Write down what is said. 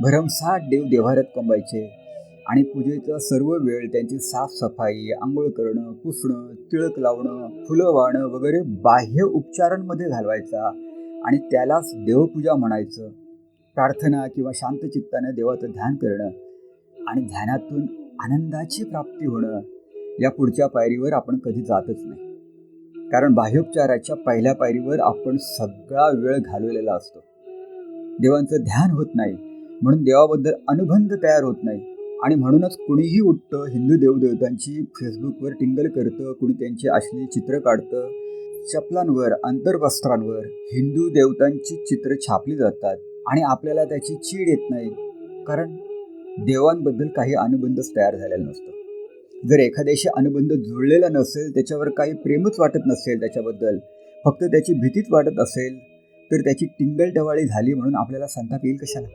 भरमसाठ देव देव्हाऱ्यात कमवायचे. आणि पूजेचा सर्व वेळ त्यांची साफसफाई आंघोळ करणं पुसणं तिळक लावणं फुलं वाहणं वगैरे बाह्य उपचारांमध्ये घालवायचा आणि त्यालाच देवपूजा म्हणायचं. प्रार्थना किंवा शांत चित्ताने देवाचं ध्यान करणं आणि ध्यानातून आनंदाची प्राप्ती होणं या पुढच्या पायरीवर आपण कधी जातच नाही. कारण बाह्योपचाराच्या पहिल्या पायरीवर आपण सगळा वेळ घालवलेला असतो. देवांचं ध्यान होत नाही. म्हणून देवाबद्दल अनुबंध तयार होत नाही. आणि म्हणूनच कुणीही उठतं हिंदू देवदेवतांची फेसबुकवर टिंगल करतं कुणी त्यांची अश्लील चित्र काढतं चपलांवर अंतर्वस्त्रांवर हिंदू देवतांची चित्र छापली जातात आणि आपल्याला त्याची चीड येत नाही. कारण देवांबद्दल काही अनुबंधच तयार झालेला नसतो. जर एखाद्याशी अनुबंध जुळलेला नसेल त्याच्यावर काही प्रेमच वाटत नसेल त्याच्याबद्दल फक्त त्याची भीतीच वाटत असेल तर त्याची टिंगल टवाळी झाली म्हणून आपल्याला संताप येईल कशाला?